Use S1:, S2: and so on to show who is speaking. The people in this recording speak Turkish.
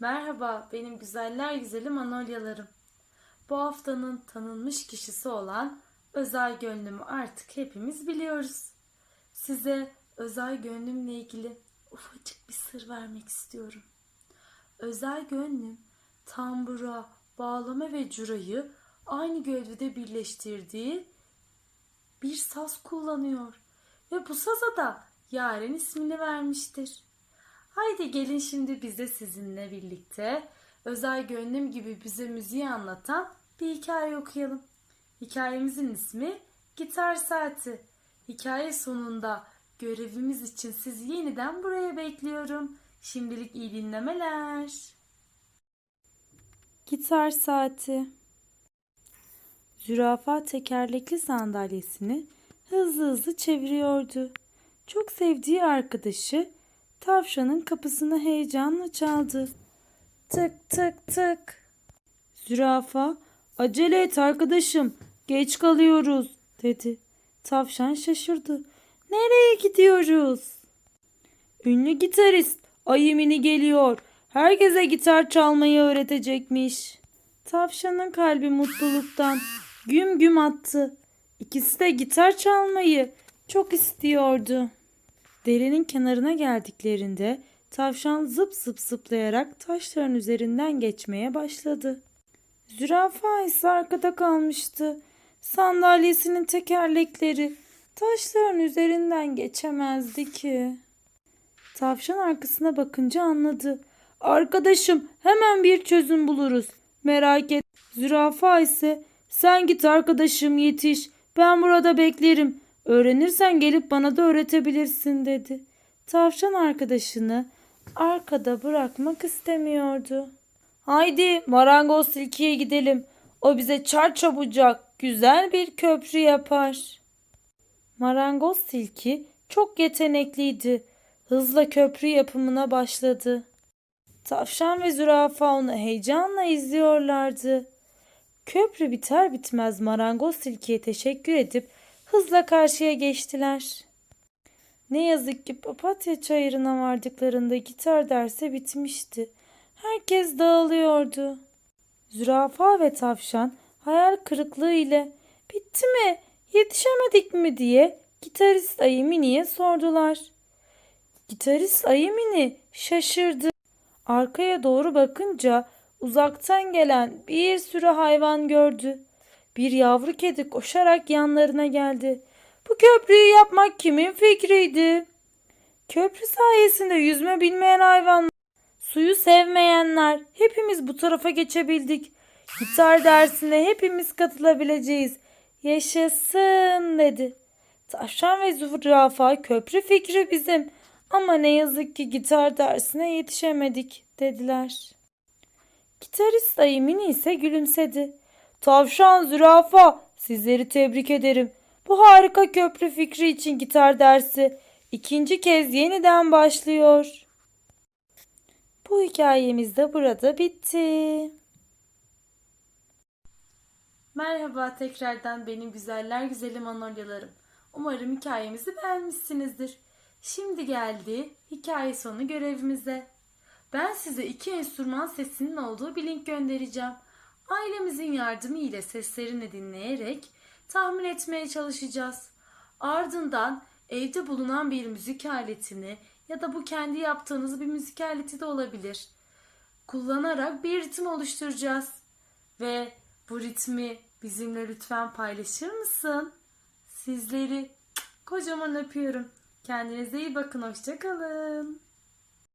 S1: Merhaba, benim güzeller güzeli manolyalarım. Bu haftanın tanınmış kişisi olan Özel Gönlüm'ü artık hepimiz biliyoruz. Size Özel Gönlüm'le ilgili ufacık bir sır vermek istiyorum. Özel Gönlüm, tambura, bağlama ve curayı aynı gövdede birleştirdiği bir saz kullanıyor. Ve bu saza da Yaren ismini vermiştir. Haydi gelin şimdi biz de sizinle birlikte özel gönlüm gibi bize müziği anlatan bir hikaye okuyalım. Hikayemizin ismi Gitar Saati. Hikaye sonunda görevimiz için sizi yeniden buraya bekliyorum. Şimdilik iyi dinlemeler. Gitar Saati Zürafa tekerlekli sandalyesini hızlı hızlı çeviriyordu. Çok sevdiği arkadaşı tavşanın kapısını heyecanla çaldı. Tık tık tık. Zürafa, acele et arkadaşım, geç kalıyoruz, dedi. Tavşan şaşırdı. Nereye gidiyoruz? Ünlü gitarist Ayimini geliyor. Herkese gitar çalmayı öğretecekmiş. Tavşanın kalbi mutluluktan güm güm attı. İkisi de gitar çalmayı çok istiyordu. Derenin kenarına geldiklerinde tavşan zıp zıp zıplayarak taşların üzerinden geçmeye başladı. Zürafa ise arkada kalmıştı. Sandalyesinin tekerlekleri taşların üzerinden geçemezdi ki. Tavşan arkasına bakınca anladı. Arkadaşım hemen bir çözüm buluruz. Merak et. Zürafa ise sen git arkadaşım yetiş. Ben burada beklerim. Öğrenirsen gelip bana da öğretebilirsin dedi. Tavşan arkadaşını arkada bırakmak istemiyordu. Haydi marangoz tilkiye gidelim. O bize çarçabucak güzel bir köprü yapar. Marangoz tilki çok yetenekliydi. Hızla köprü yapımına başladı. Tavşan ve zürafa onu heyecanla izliyorlardı. Köprü biter bitmez marangoz tilkiye teşekkür edip hızla karşıya geçtiler. Ne yazık ki papatya çayırına vardıklarında gitar dersi bitmişti. Herkes dağılıyordu. Zürafa ve tavşan hayal kırıklığı ile bitti mi, yetişemedik mi diye gitarist ayı Mini'ye sordular. Gitarist ayı Mini şaşırdı. Arkaya doğru bakınca uzaktan gelen bir sürü hayvan gördü. Bir yavru kedi koşarak yanlarına geldi. Bu köprüyü yapmak kimin fikriydi? Köprü sayesinde yüzme bilmeyen hayvanlar, suyu sevmeyenler hepimiz bu tarafa geçebildik. Gitar dersine hepimiz katılabileceğiz. Yaşasın dedi. Tavşan ve zürafa köprü fikri bizim ama ne yazık ki gitar dersine yetişemedik dediler. Gitarist dayı Mini ise gülümsedi. Tavşan, zürafa, sizleri tebrik ederim. Bu harika köprü fikri için gitar dersi ikinci kez yeniden başlıyor. Bu hikayemiz de burada bitti. Merhaba tekrardan benim güzeller güzeli manolyalarım. Umarım hikayemizi beğenmişsinizdir. Şimdi geldi hikaye sonu görevimize. Ben size iki enstrüman sesinin olduğu bir link göndereceğim. Ailemizin yardımı ile seslerini dinleyerek tahmin etmeye çalışacağız. Ardından evde bulunan bir müzik aletini ya da bu kendi yaptığınız bir müzik aleti de olabilir. Kullanarak bir ritim oluşturacağız. Ve bu ritmi bizimle lütfen paylaşır mısın? Sizleri kocaman öpüyorum. Kendinize iyi bakın. Hoşçakalın.